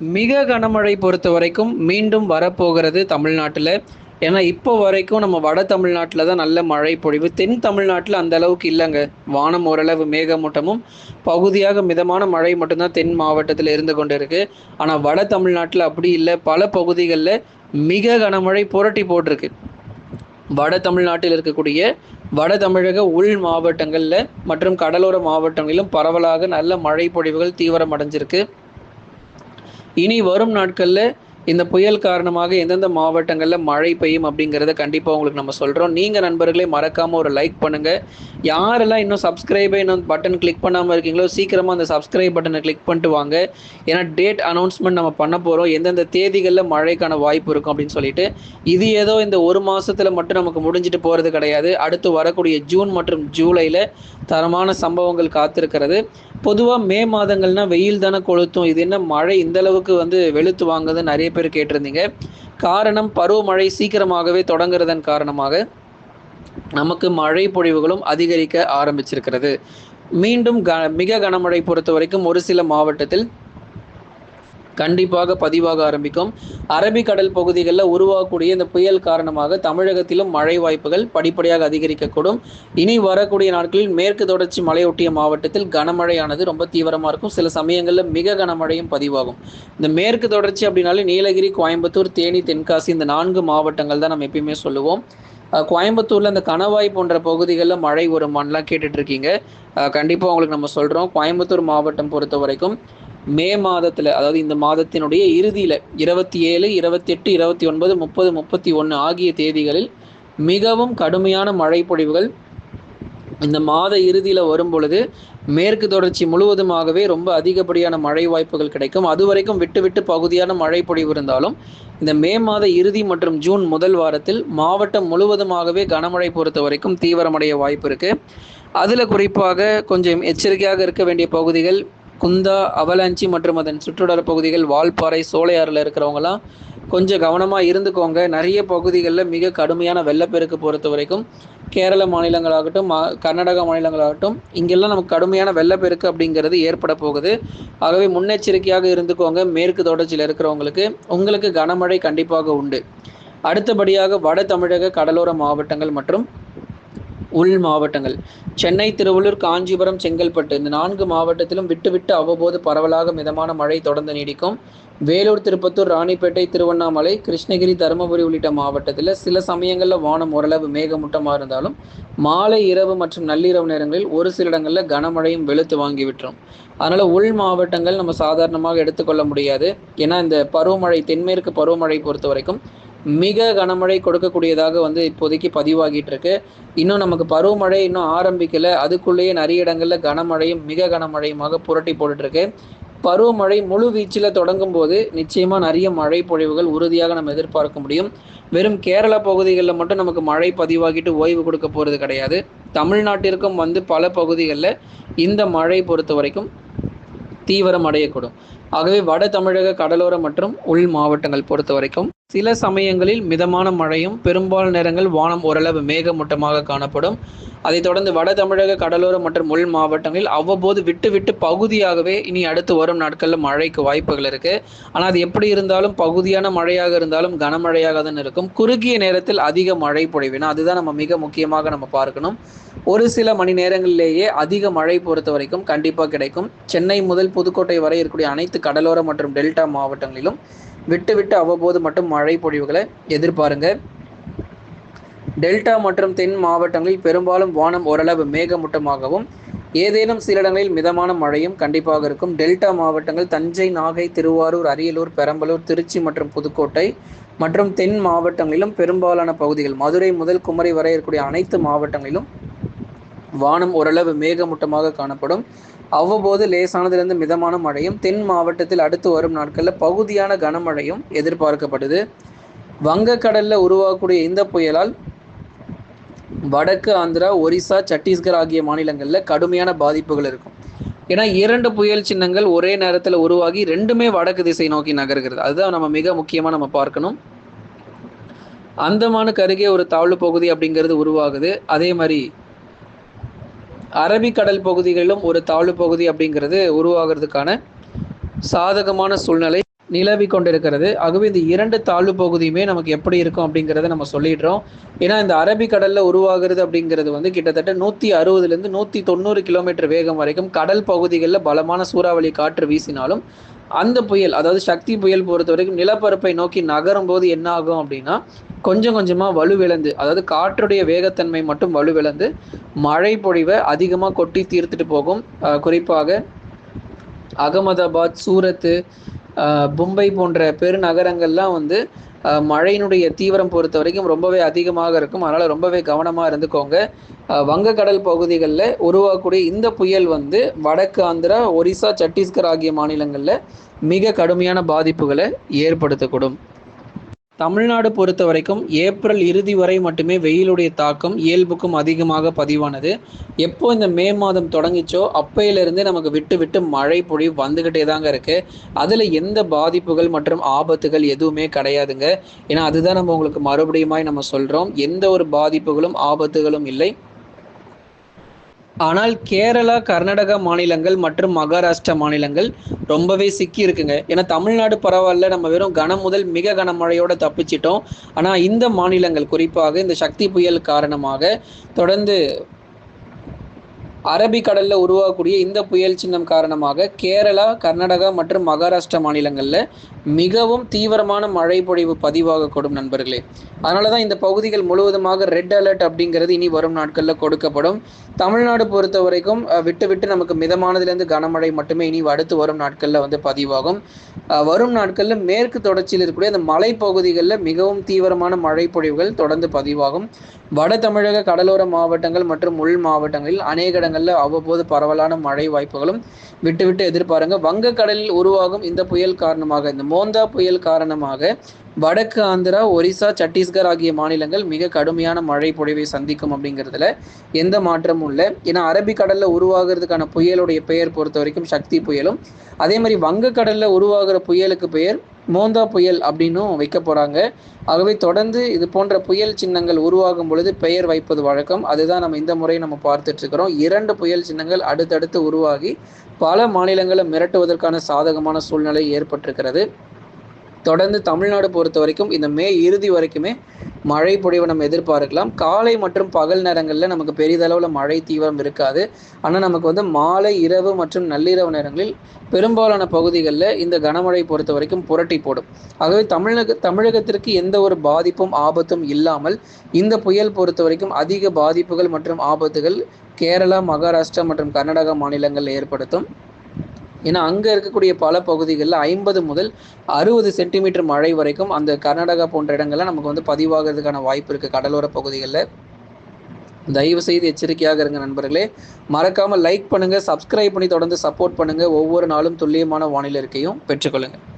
மிக கனமழை பொறுத்த வரைக்கும் மீண்டும் வரப்போகிறது தமிழ்நாட்டில். ஏன்னா இப்போ வரைக்கும் நம்ம வட தமிழ்நாட்டில் தான் நல்ல மழை பொழிவு. தென் தமிழ்நாட்டில் அந்த அளவுக்கு இல்லைங்க. வானம் ஓரளவு மேகமூட்டமும் பகுதியாக மிதமான மழை மட்டும்தான் தென் மாவட்டத்தில் இருந்து கொண்டு இருக்கு ஆனால் வட தமிழ்நாட்டில் அப்படி இல்லை. பல பகுதிகளில் மிக கனமழை புரட்டி போட்டிருக்கு. வட தமிழ்நாட்டில் இருக்கக்கூடிய வட தமிழக உள் மாவட்டங்களில் மற்றும் கடலோர மாவட்டங்களிலும் பரவலாக நல்ல மழை பொழிவுகள் தீவிரம் அடைஞ்சிருக்கு இனி வரும் நாட்களில் இந்த புயல் காரணமாக எந்தெந்த மாவட்டங்களில் மழை பெய்யும் அப்படிங்கிறத கண்டிப்பாக உங்களுக்கு நம்ம சொல்கிறோம் நீங்கள் நண்பர்களே மறக்காமல் ஒரு லைக் பண்ணுங்கள் யாரெல்லாம் இன்னும் சப்ஸ்கிரைப் இன்னும் பட்டன் கிளிக் பண்ணாமல் இருக்கீங்களோ சீக்கிரமாக அந்த சப்ஸ்கிரைப் பட்டனை கிளிக் பண்ணிட்டு வாங்க. ஏன்னா டேட் அனௌன்ஸ்மெண்ட் நம்ம பண்ண போகிறோம் எந்தெந்த தேதிகளில் மழைக்கான வாய்ப்பு இருக்கும் அப்படின்னு சொல்லிட்டு இது ஏதோ இந்த ஒரு மாதத்தில் மட்டும் நமக்கு முடிஞ்சிட்டு போகிறது கிடையாது. அடுத்து வரக்கூடிய ஜூன் மற்றும் ஜூலையில் தரமான சம்பவங்கள் காத்திருக்கிறது. பொதுவாக மே மாதங்கள்னா வெயில் தானே கொளுத்தும். இது என்ன மழை? இந்தளவுக்கு வந்து வெளுத்து வாங்குது நிறைய பேர் கேட்டிருந்தீங்க. காரணம் பருவமழை சீக்கிரமாகவே தொடங்குறதன் காரணமாக நமக்கு மழை பொழிவுகளும் அதிகரிக்க ஆரம்பிச்சிருக்கிறது. மீண்டும் க மிக கனமழை பொறுத்த வரைக்கும் ஒரு சில மாவட்டத்தில் கண்டிப்பாக பதிவாக ஆரம்பிக்கும். அரபிக்கடல் பகுதிகளில் உருவாகக்கூடிய இந்த புயல் காரணமாக தமிழகத்திலும் மழை வாய்ப்புகள் படிப்படியாக அதிகரிக்கக்கூடும். இனி வரக்கூடிய நாட்களில் மேற்கு தொடர்ச்சி மலையொட்டிய மாவட்டத்தில் கனமழையானது ரொம்ப தீவிரமாக இருக்கும். சில சமயங்களில் மிக கனமழையும் பதிவாகும். இந்த மேற்கு தொடர்ச்சி அப்படின்னாலே நீலகிரி கோயம்புத்தூர் தேனி தென்காசி இந்த நான்கு மாவட்டங்கள் தான் நம்ம எப்பயுமே சொல்லுவோம். கோயம்புத்தூரில் இந்த கணவாய் போன்ற பகுதிகளில் மழை வருமானலாம் கேட்டுட்ருக்கீங்க கண்டிப்பாக உங்களுக்கு நம்ம சொல்கிறோம் கோயம்புத்தூர் மாவட்டம் பொறுத்த வரைக்கும் மே மாதத்தில் அதாவது இந்த மாதத்தினுடைய இறுதியில் இருபத்தி ஏழு இருபத்தி எட்டு இருபத்தி ஒன்பது முப்பது முப்பத்தி ஒன்று ஆகிய தேதிகளில் மிகவும் கடுமையான மழை பொழிவுகள் இந்த மாத இறுதியில் வரும் பொழுது மேற்கு தொடர்ச்சி முழுவதுமாகவே ரொம்ப அதிகப்படியான மழை வாய்ப்புகள் கிடைக்கும். அது வரைக்கும் விட்டு விட்டு பகுதியான மழை பொழிவு இருந்தாலும் இந்த மே மாத இறுதி மற்றும் ஜூன் முதல் வாரத்தில் மாவட்டம் முழுவதுமாகவே கனமழை பொறுத்த வரைக்கும் தீவிரமடைய வாய்ப்பு இருக்குது அதில் குறிப்பாக கொஞ்சம் எச்சரிக்கையாக இருக்க வேண்டிய பகுதிகள் குந்தா அவலாஞ்சி மற்றும் அதன் சுற்றுவட்டார பகுதிகள் வால்பாறை சோலையாறில் இருக்கிறவங்களாம் கொஞ்சம் கவனமாக இருந்துக்கோங்க. நிறைய பகுதிகளில் மிக கடுமையான வெள்ளப்பெருக்கு பொறுத்த வரைக்கும் கேரள மாநிலங்களாகட்டும் கர்நாடகா மாநிலங்களாகட்டும் இங்கெல்லாம் நமக்கு கடுமையான வெள்ளப்பெருக்கு அப்படிங்கிறது ஏற்பட போகுது. ஆகவே முன்னெச்சரிக்கையாக இருந்துக்கோங்க. மேற்கு தொடர்ச்சியில் இருக்கிறவங்களுக்கு உங்களுக்கு கனமழை கண்டிப்பாக உண்டு. அடுத்தபடியாக வட தமிழக கடலோர மாவட்டங்கள் மற்றும் உள் மாவட்டங்கள். சென்னை திருவள்ளூர் காஞ்சிபுரம் செங்கல்பட்டு இந்த நான்கு மாவட்டத்திலும் விட்டுவிட்டு அவ்வப்போது பரவலாக மிதமான மழை தொடர்ந்து நீடிக்கும். வேலூர் திருப்பத்தூர் ராணிப்பேட்டை திருவண்ணாமலை கிருஷ்ணகிரி தருமபுரி உள்ளிட்ட மாவட்டத்தில் சில சமயங்களில் வானம் ஓரளவு மேகமூட்டமாக இருந்தாலும் மாலை இரவு மற்றும் நள்ளிரவு நேரங்களில் ஒரு சில இடங்களில் கனமழையும் வெளுத்து வாங்கி விட்டுரும். அதனால் உள் மாவட்டங்கள் நம்ம சாதாரணமாக எடுத்துக்கொள்ள முடியாது. ஏன்னா இந்த பருவமழை தென்மேற்கு பருவமழை பொறுத்த வரைக்கும் மிக கனமழை கொடுக்கக்கூடியதாக வந்து இப்போதைக்கு பதிவாகிட்டு இருக்கு இன்னும் நமக்கு பருவமழை இன்னும் ஆரம்பிக்கல. அதுக்குள்ளேயே நிறைய இடங்கள்ல கனமழையும் மிக கனமழையுமாக புரட்டி போட்டுட்டு இருக்கு பருவமழை முழு வீச்சில் தொடங்கும் போது நிச்சயமா நிறைய மழை பொழிவுகள் உறுதியாக நம்ம எதிர்பார்க்க முடியும். வெறும் கேரள பகுதிகளில் மட்டும் நமக்கு மழை பதிவாகிட்டு ஓய்வு கொடுக்க போகிறது கிடையாது. தமிழ்நாட்டிற்கும் வந்து பல பகுதிகளில் இந்த மழை பொறுத்த வரைக்கும் தீவிரம் அடையக்கூடும். ஆகவே வட தமிழக கடலோர மற்றும் உள் மாவட்டங்கள் பொறுத்த வரைக்கும் சில சமயங்களில் மிதமான மழையும் பெரும்பாலான நேரங்கள் வானம் ஓரளவு மேகமூட்டமாக காணப்படும். அதைத் தொடர்ந்து வட தமிழக கடலோர மற்றும் உள் மாவட்டங்களில் அவ்வப்போது விட்டு விட்டு பகுதியாகவே இனி அடுத்து வரும் நாட்களில் மழைக்கு வாய்ப்புகள் இருக்கு. ஆனால் அது எப்படி இருந்தாலும் பகுதியான மழையாக இருந்தாலும் கனமழையாக தான் இருக்கும். குறுகிய நேரத்தில் அதிக மழை பொழிவினா அதுதான் நம்ம மிக முக்கியமாக நம்ம பார்க்கணும். ஒரு சில மணி நேரங்களிலேயே அதிக மழை பொறுத்த வரைக்கும் கண்டிப்பாக கிடைக்கும். சென்னை முதல் புதுக்கோட்டை வரை இருக்கக்கூடிய அனைத்து கடலோர மற்றும் டெல்டா மாவட்டங்களிலும் விட்டு விட்டு அவ்வப்போது மட்டும் மழை பொழிவுகளை எதிர்பாருங்க. டெல்டா மற்றும் தென் மாவட்டங்களில் பெரும்பாலும் வானம் ஓரளவு மேகமூட்டமாகவும் ஏதேனும் சில இடங்களில் மிதமான மழையும் கண்டிப்பாக இருக்கும். டெல்டா மாவட்டங்கள் தஞ்சை நாகை திருவாரூர் அரியலூர் பெரம்பலூர் திருச்சி மற்றும் புதுக்கோட்டை மற்றும் தென் மாவட்டங்களிலும் பெரும்பாலான பகுதிகள் மதுரை முதல் குமரி வரை இருக்கக்கூடிய அனைத்து மாவட்டங்களிலும் வானம் ஓரளவு மேகமூட்டமாக காணப்படும். அவ்வப்போது லேசானதிலிருந்து மிதமான மழையும் தென் மாவட்டத்தில் அடுத்து வரும் நாட்களில் பகுதியான கனமழையும் எதிர்பார்க்கப்படுது. வங்கக்கடலில் உருவாகக்கூடிய இந்த புயலால் வடக்கு ஆந்திரா ஒரிசா சத்தீஸ்கர் ஆகிய மாநிலங்களில் கடுமையான பாதிப்புகள் இருக்கும். ஏன்னா இரண்டு புயல் சின்னங்கள் ஒரே நேரத்தில் உருவாகி ரெண்டுமே வடக்கு திசை நோக்கி நகர்கிறது. அதுதான் நம்ம மிக முக்கியமாக நம்ம பார்க்கணும். அந்தமானுக்கு அருகே ஒரு தாழ்வு பகுதி அப்படிங்கிறது உருவாகுது. அதே மாதிரி அரபிக்கடல் பகுதிகளிலும் ஒரு தாழ்வு பகுதி அப்படிங்கிறது உருவாகிறதுக்கான சாதகமான சூழ்நிலை நிலவி கொண்டிருக்கிறது. ஆகவே இந்த இரண்டு தாழ்வு பகுதியுமே நமக்கு எப்படி இருக்கும் அப்படிங்கிறத நம்ம சொல்லிடுறோம். ஏன்னா இந்த அரபிக்கடலில் உருவாகிறது அப்படிங்கிறது வந்து கிட்டத்தட்ட நூற்றி அறுபதுலேருந்து நூற்றி தொண்ணூறு கிலோமீட்டர் வேகம் வரைக்கும் கடல் பகுதிகளில் பலமான சூறாவளி காற்று வீசினாலும் அந்த புயல் அதாவது சக்தி புயல் பொறுத்த வரைக்கும் நிலப்பரப்பை நோக்கி நகரும் போது என்ன ஆகும் அப்படின்னா கொஞ்சம் கொஞ்சமாக வலுவிழந்து அதாவது காற்றுடைய வேகத்தன்மை மட்டும் வலுவிழந்து மழை பொழிவை அதிகமாக கொட்டி தீர்த்துட்டு போகும். குறிப்பாக அகமதாபாத் சூரத்து மும்பை போன்ற பெருநகரங்கள்லாம் வந்து மழையினுடைய தீவிரம் பொறுத்த வரைக்கும் ரொம்பவே அதிகமாக இருக்கும். அதனால் ரொம்பவே கவனமாக இருந்துக்கோங்க. வங்கக்கடல் பகுதிகளில் உருவாகக்கூடிய இந்த புயல் வந்து வடக்கு ஆந்திரா ஒரிசா சத்தீஸ்கர் ஆகிய மாநிலங்களில் மிக கடுமையான பாதிப்புகளை ஏற்படுத்தக்கூடும். தமிழ்நாடு பொறுத்த வரைக்கும் ஏப்ரல் இறுதி வரை மட்டுமே வெயிலுடைய தாக்கம் இயல்புக்கும் அதிகமாக பதிவானது. எப்போ இந்த மே மாதம் தொடங்கிச்சோ அப்பையிலிருந்தே நமக்கு விட்டு விட்டு மழை பொழிவு வந்துக்கிட்டே தாங்க இருக்குது அதில் எந்த பாதிப்புகள் மற்றும் ஆபத்துகள் எதுவுமே கிடையாதுங்க. ஏன்னா அதுதான் நம்ம உங்களுக்கு மறுபடியுமாய் நம்ம சொல்கிறோம் எந்த ஒரு பாதிப்புகளும் ஆபத்துகளும் இல்லை. ஆனால் கேரளா கர்நாடகா மாநிலங்கள் மற்றும் மகாராஷ்டிரா மாநிலங்கள் ரொம்பவே சிக்கி இருக்குங்க. ஏன்னா தமிழ்நாடு பரவாயில்ல நம்ம வெறும் கனம் முதல் மிக கனமழையோட தப்பிச்சிட்டோம். ஆனால் இந்த மாநிலங்கள் குறிப்பாக இந்த சக்தி புயல் காரணமாக தொடர்ந்து அரபிக்கடல்ல உருவாகக்கூடிய இந்த புயல் சின்னம் காரணமாக கேரளா கர்நாடகா மற்றும் மகாராஷ்டிரா மாநிலங்களில் மிகவும் தீவிரமான மழை பொழிவு பதிவாகக்கூடும் நண்பர்களே. அதனால தான் இந்த பகுதிகள் முழுவதுமாக ரெட் அலர்ட் அப்படிங்கிறது இனி வரும் நாட்களில் கொடுக்கப்படும். தமிழ்நாடு பொறுத்த வரைக்கும் விட்டு விட்டு நமக்கு மிதமானதுலேருந்து கனமழை மட்டுமே இனி அடுத்து வரும் நாட்களில் வந்து பதிவாகும். வரும் நாட்களில் மேற்கு தொடர்ச்சியில் இருக்கக்கூடிய அந்த மலைப்பகுதிகளில் மிகவும் தீவிரமான மழை பொழிவுகள் தொடர்ந்து பதிவாகும். வட தமிழக கடலோர மாவட்டங்கள் மற்றும் உள் மாவட்டங்களில் அநேக இடங்களில் அவ்வப்போது பரவலான மழை வாய்ப்புகளும் விட்டுவிட்டு எதிர்பாருங்க. வங்கக்கடலில் உருவாகும் இந்த புயல் காரணமாக இந்த மோந்தா புயல் காரணமாக வடக்கு ஆந்திரா ஒரிசா சத்தீஸ்கர் ஆகிய மாநிலங்கள் மிக கடுமையான மழை பொழிவை சந்திக்கும் அப்படிங்கிறதுல எந்த மாற்றமும் இல்லை. ஏன்னா அரபிக்கடலில் உருவாகிறதுக்கான புயலுடைய பெயர் பொறுத்த வரைக்கும் சக்தி புயலும். அதே மாதிரி வங்கக்கடலில் உருவாகிற புயலுக்கு பெயர் மோந்தா புயல் அப்படின்னும் வைக்க போகிறாங்க ஆகவே தொடர்ந்து இது போன்ற புயல் சின்னங்கள் உருவாகும் பொழுது பெயர் வைப்பது வழக்கம். அதுதான் நம்ம இந்த முறை நம்ம பார்த்துட்டு இருக்கிறோம். இரண்டு புயல் சின்னங்கள் அடுத்தடுத்து உருவாகி பல மாநிலங்களை மிரட்டுவதற்கான சாதகமான சூழ்நிலை ஏற்பட்டிருக்கிறது. தொடர்ந்து தமிழ்நாடு பொறுத்த வரைக்கும் இந்த மே இறுதி வரைக்குமே மழை பொழிவு நம்ம எதிர்பார்க்கலாம். காலை மற்றும் பகல் நேரங்களில் நமக்கு பெரிதளவில் மழை தீவிரம் இருக்காது. ஆனால் நமக்கு வந்து மாலை இரவு மற்றும் நள்ளிரவு நேரங்களில் பெரும்பாலான பகுதிகளில் இந்த கனமழை பொறுத்த வரைக்கும் புரட்டி போடும். ஆகவே தமிழக தமிழகத்திற்கு எந்த ஒரு பாதிப்பும் ஆபத்தும் இல்லாமல் இந்த புயல் பொறுத்த வரைக்கும் அதிக பாதிப்புகள் மற்றும் ஆபத்துகள் கேரளா மகாராஷ்டிரா மற்றும் கர்நாடகா மாநிலங்கள் ஏற்படுத்தும். ஏன்னா அங்கே இருக்கக்கூடிய பல பகுதிகளில் ஐம்பது முதல் அறுபது சென்டிமீட்டர் மழை வரைக்கும் அந்த கர்நாடகா போன்ற இடங்கள்ல நமக்கு வந்து பதிவாகிறதுக்கான வாய்ப்பு இருக்குது கடலோர பகுதிகளில். தயவு செய்து எச்சரிக்கையாக இருங்க நண்பர்களே. மறக்காமல் லைக் பண்ணுங்கள் சப்ஸ்கிரைப் பண்ணி தொடர்ந்து சப்போர்ட் பண்ணுங்கள் ஒவ்வொரு நாளும் துல்லியமான வானிலை இருக்கையும் பெற்றுக்கொள்ளுங்கள்